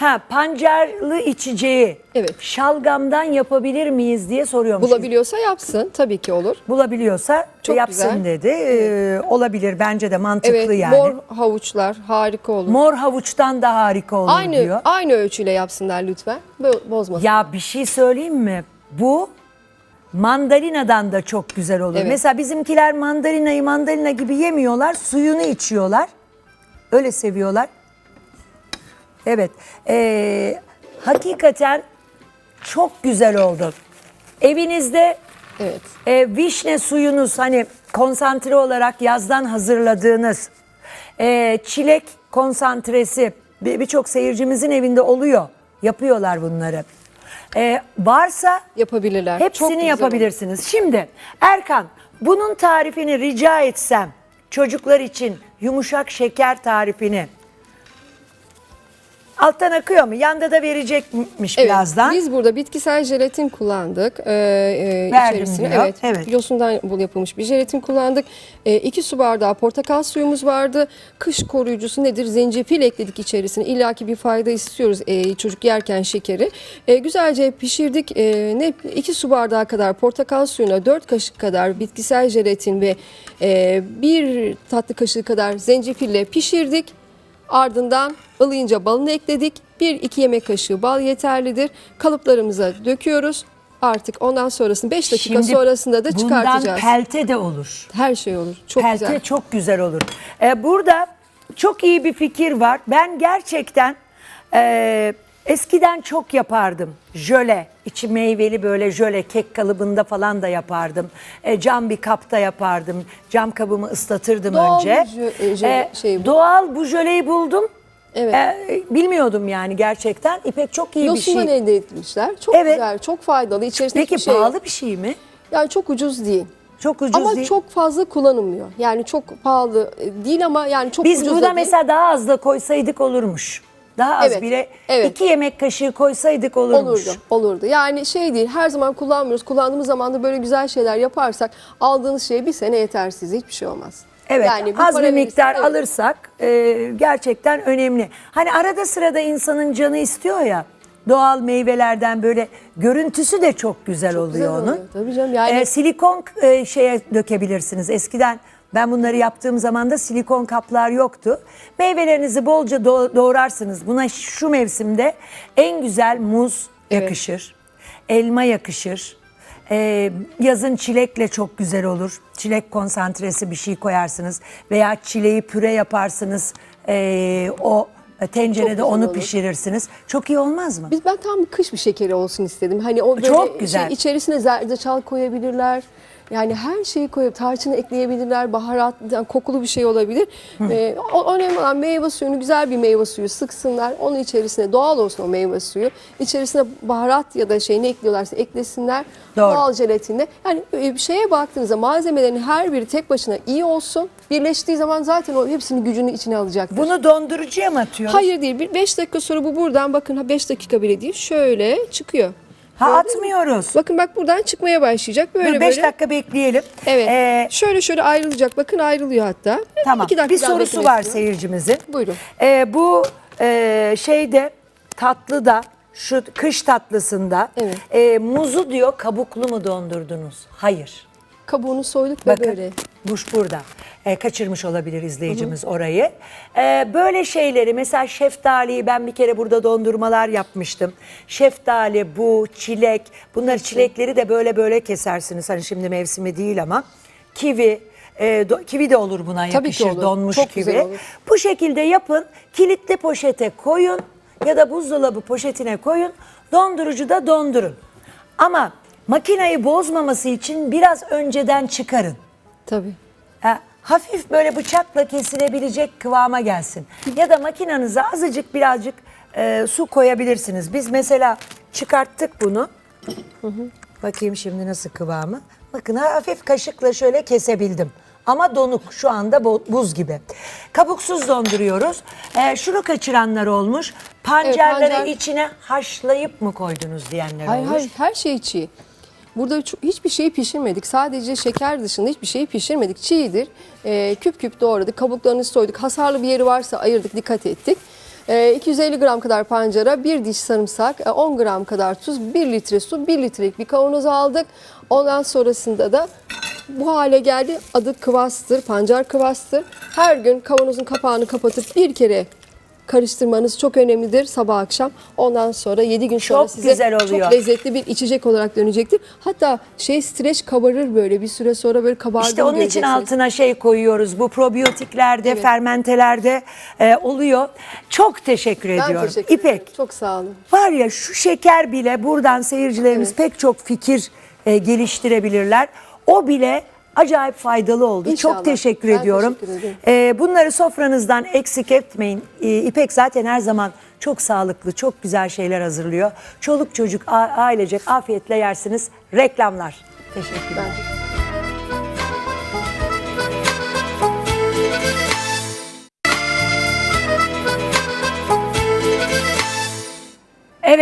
Ha pancarlı içeceği Evet. şalgamdan yapabilir miyiz diye soruyormuş. Bulabiliyorsa yapsın. Tabii ki olur. Bulabiliyorsa Çok yapsın güzel. dedi. Ee, olabilir bence de mantıklı Evet, yani. mor havuçlar harika olur. Mor havuçtan da harika olur aynı diyor. aynı ölçüyle yapsınlar lütfen. Bo- Bozmasın. Ya bir şey söyleyeyim mi? Bu mandalinadan da çok güzel olur. Evet. Mesela bizimkiler mandalinayı mandalina gibi yemiyorlar. Suyunu içiyorlar. Öyle seviyorlar. Evet. Ee, hakikaten çok güzel oldu. Evinizde Evet. e, vişne suyunuz hani konsantre olarak yazdan hazırladığınız e, çilek konsantresi bir- birçok seyircimizin evinde oluyor. Yapıyorlar bunları. E, varsa Yapabilirler. Çok hepsini güzel yapabilirsiniz. Şimdi Erkan bunun tarifini rica etsem çocuklar için yumuşak şeker tarifini alttan akıyor mu? Yanda da verecekmiş Evet, birazdan. Biz burada bitkisel jelatin kullandık. Ee, e, Verdim içerisine. diyor. Evet, Evet. Yosundan bul yapılmış bir jelatin kullandık. 2 su bardağı portakal suyumuz vardı. Kış koruyucusu nedir? Zencefil ekledik içerisine. İlla ki bir fayda istiyoruz e, çocuk yerken şekeri. E, güzelce pişirdik. E, ne 2 su bardağı kadar portakal suyuna 4 kaşık kadar bitkisel jelatin ve e, 1 tatlı kaşığı kadar zencefille pişirdik. Ardından ılıyınca balını ekledik. 1-2 yemek kaşığı bal yeterlidir. Kalıplarımıza döküyoruz. Artık ondan sonrasını 5 dakika Şimdi sonrasında da çıkartacağız. Bundan pelte de olur. Her şey olur. Çok pelte güzel. çok güzel olur. Ee, burada çok iyi bir fikir var. Ben gerçekten e, eskiden çok yapardım. Jöle, içi meyveli böyle jöle kek kalıbında falan da yapardım. E, cam bir kapta yapardım. Cam kabımı ıslatırdım Doğal önce. bir jö- e, jöle şey bu. Doğal bu jöleyi buldum. Evet. E, bilmiyordum yani gerçekten. İpek çok iyi bir Yosundan şey. elde etmişler. Çok Evet. güzel, çok faydalı. İçerisinde Peki hiçbir şey yok. pahalı bir şey mi? Yani çok ucuz değil. Çok ucuz ama değil. çok fazla kullanılmıyor. Yani çok pahalı e, değil ama yani çok Biz ucuz da burada değil. mesela daha az da koysaydık olurmuş. Daha az Evet, bile evet. iki yemek kaşığı koysaydık olurmuş. Olurdu, olurdu. Yani şey değil, her zaman kullanmıyoruz. Kullandığımız zaman da böyle güzel şeyler yaparsak aldığınız şey bir sene yeter size, hiçbir şey olmaz. Evet Yani az bir miktar evet. alırsak e, gerçekten önemli. Hani arada sırada insanın canı istiyor ya doğal meyvelerden böyle görüntüsü de çok güzel oluyor güzel onun. oluyor, tabii canım. Yani- E, silikon e, şeye dökebilirsiniz. Eskiden ben bunları yaptığım zaman da silikon kaplar yoktu. Meyvelerinizi bolca do- doğrarsınız. Buna şu mevsimde en güzel muz yakışır. Elma yakışır. Ee, yazın çilekle çok güzel olur. Çilek konsantresi bir şey koyarsınız. Veya çileği püre yaparsınız. Ee, o tencerede onu olur. pişirirsiniz. Çok iyi olmaz mı? Biz ben tam kış bir şekeri olsun istedim. Hani o böyle Çok güzel. Şey, içerisine zerdeçal koyabilirler. Yani her şeyi koyup tarçını ekleyebilirler. Baharat, yani kokulu bir şey olabilir. Ee, o önemli olan meyve suyunu güzel bir meyve suyu sıksınlar. Onun içerisine doğal olsun o meyve suyu. İçerisine baharat ya da şey ne ekliyorlarsa eklesinler. Doğru. Doğal jelatinle. Yani e, bir şeye baktığınızda malzemelerin her biri tek başına iyi olsun. Birleştiği zaman zaten o hepsinin gücünü içine alacaktır. Bunu dondurucuya mı atıyoruz? Hayır değil. 5 dakika sonra bu buradan bakın 5 dakika bile değil. Şöyle çıkıyor. Ha Gördün mü? atmıyoruz. Bakın bak buradan çıkmaya başlayacak. Böyle Dur 5 böyle. dakika bekleyelim. Evet. Ee, şöyle şöyle ayrılacak. Bakın ayrılıyor hatta. tamam. İki dakika Bir daha sorusu beklemek var istiyorum. seyircimizin. Buyurun. Ee, bu e, şeyde tatlı da şu kış tatlısında Evet. e, muzu diyor kabuklu mu dondurdunuz? Hayır. Kabuğunu soyduk ve Bakın böyle. muş burada. E, kaçırmış olabilir izleyicimiz orayı. E, böyle şeyleri mesela şeftaliyi ben bir kere burada dondurmalar yapmıştım. Şeftali, bu, çilek. Bunları çilekleri de böyle böyle kesersiniz. Hani şimdi mevsimi değil ama. Kivi. e, do- kivi de olur buna Tabii ki yakışır olur. donmuş Çok kivi. güzel olur. Bu şekilde yapın. Kilitli poşete koyun ya da buzdolabı poşetine koyun. Dondurucuda dondurun. Ama makinayı bozmaması için biraz önceden çıkarın. Tabii. Ha, hafif böyle bıçakla kesilebilecek kıvama gelsin. Ya da makinanıza azıcık birazcık e, su koyabilirsiniz. Biz mesela çıkarttık bunu. Bakayım şimdi nasıl kıvamı. Bakın hafif kaşıkla şöyle kesebildim. Ama donuk şu anda buz gibi. Kabuksuz donduruyoruz. E, şunu kaçıranlar olmuş. Pancarları pancar- içine haşlayıp mı koydunuz diyenler Hayır olmuş. hayır her şey çiğ. Burada hiçbir şeyi pişirmedik. Sadece şeker dışında hiçbir şeyi pişirmedik. Çiğdir. Ee, küp küp doğradık. Kabuklarını soyduk. Hasarlı bir yeri varsa ayırdık. Dikkat ettik. E, 250 gram kadar pancara, bir diş sarımsak, e, 10 gram kadar tuz, 1 litre su, 1 litrelik bir kavanoz aldık. Ondan sonrasında da bu hale geldi. Adı kıvastır, pancar kıvastır. Her gün kavanozun kapağını kapatıp bir kere karıştırmanız çok önemlidir sabah akşam. Ondan sonra 7 gün sonra Çok size güzel oluyor. çok lezzetli bir içecek olarak dönecektir. Hatta şey streç kabarır böyle bir süre sonra böyle kabardığını İşte onun için göreceksiniz. altına şey koyuyoruz. Bu probiyotiklerde, fermentelerde e, oluyor. Çok teşekkür Ben ediyorum. teşekkür İpek. Çok sağ olun. Var ya şu şeker bile buradan seyircilerimiz pek çok fikir e, geliştirebilirler. O bile acayip faydalı oldu. İnşallah. Çok teşekkür Ben ediyorum. teşekkür ederim. E, bunları sofranızdan eksik etmeyin. E, İpek zaten her zaman çok sağlıklı, çok güzel şeyler hazırlıyor. Çoluk çocuk, ailecek afiyetle yersiniz. Reklamlar. Teşekkürler. Ben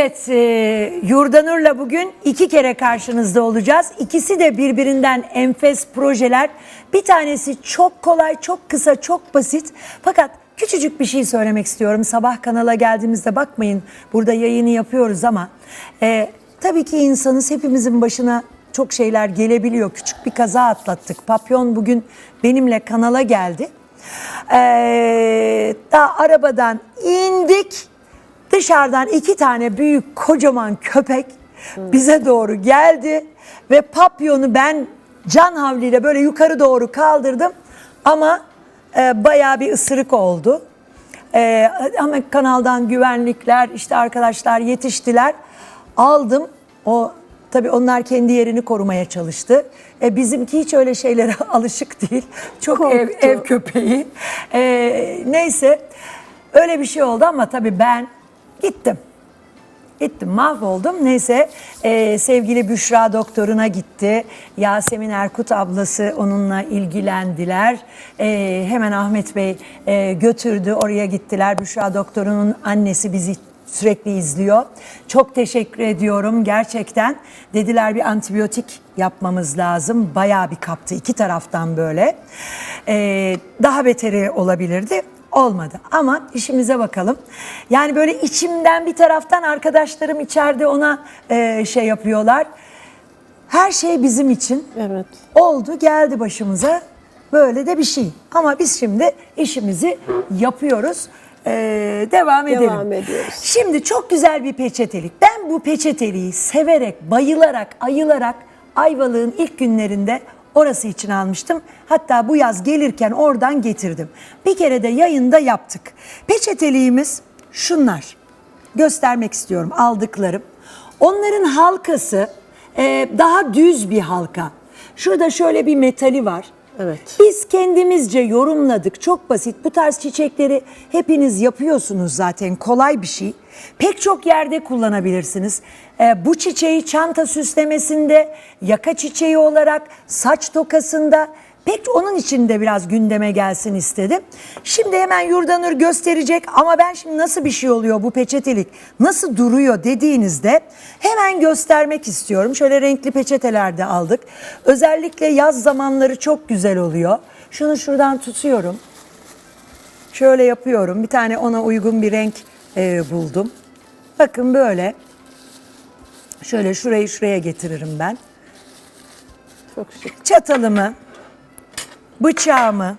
Evet, e, Yurdanur'la bugün iki kere karşınızda olacağız. İkisi de birbirinden enfes projeler. Bir tanesi çok kolay, çok kısa, çok basit. Fakat küçücük bir şey söylemek istiyorum. Sabah kanala geldiğimizde bakmayın burada yayını yapıyoruz ama e, tabii ki insanız hepimizin başına çok şeyler gelebiliyor. Küçük bir kaza atlattık. Papyon bugün benimle kanala geldi. Ee, daha arabadan indik. Dışarıdan iki tane büyük kocaman köpek bize doğru geldi ve papyonu ben can havliyle böyle yukarı doğru kaldırdım ama e, bayağı bir ısırık oldu. E, ama kanaldan güvenlikler işte arkadaşlar yetiştiler. Aldım o tabii onlar kendi yerini korumaya çalıştı. E, bizimki hiç öyle şeylere alışık değil. Çok ev, ev köpeği. E, neyse öyle bir şey oldu ama tabii ben gittim. Gittim mahvoldum. Neyse e, sevgili Büşra doktoruna gitti. Yasemin Erkut ablası onunla ilgilendiler. E, hemen Ahmet Bey e, götürdü oraya gittiler. Büşra doktorunun annesi bizi sürekli izliyor. Çok teşekkür ediyorum gerçekten. Dediler bir antibiyotik yapmamız lazım. Bayağı bir kaptı iki taraftan böyle. E, daha beteri olabilirdi. Olmadı ama işimize bakalım. Yani böyle içimden bir taraftan arkadaşlarım içeride ona e, şey yapıyorlar. Her şey bizim için Evet. oldu geldi başımıza böyle de bir şey. Ama biz şimdi işimizi yapıyoruz. E, devam edelim. Devam ediyoruz. Şimdi çok güzel bir peçetelik. Ben bu peçeteliği severek, bayılarak, ayılarak Ayvalık'ın ilk günlerinde orası için almıştım. Hatta bu yaz gelirken oradan getirdim. Bir kere de yayında yaptık. Peçeteliğimiz şunlar. Göstermek istiyorum aldıklarım. Onların halkası e, daha düz bir halka. Şurada şöyle bir metali var. Evet. Biz kendimizce yorumladık. Çok basit. Bu tarz çiçekleri hepiniz yapıyorsunuz zaten. Kolay bir şey. Pek çok yerde kullanabilirsiniz. Ee, bu çiçeği çanta süslemesinde, yaka çiçeği olarak, saç tokasında pek onun için de biraz gündeme gelsin istedim. Şimdi hemen Yurdanur gösterecek ama ben şimdi nasıl bir şey oluyor bu peçetelik, nasıl duruyor dediğinizde hemen göstermek istiyorum. Şöyle renkli peçeteler de aldık. Özellikle yaz zamanları çok güzel oluyor. Şunu şuradan tutuyorum. Şöyle yapıyorum. Bir tane ona uygun bir renk e, buldum. Bakın böyle. Şöyle şurayı şuraya getiririm ben. Çok şık. Çatalımı, bıçağımı,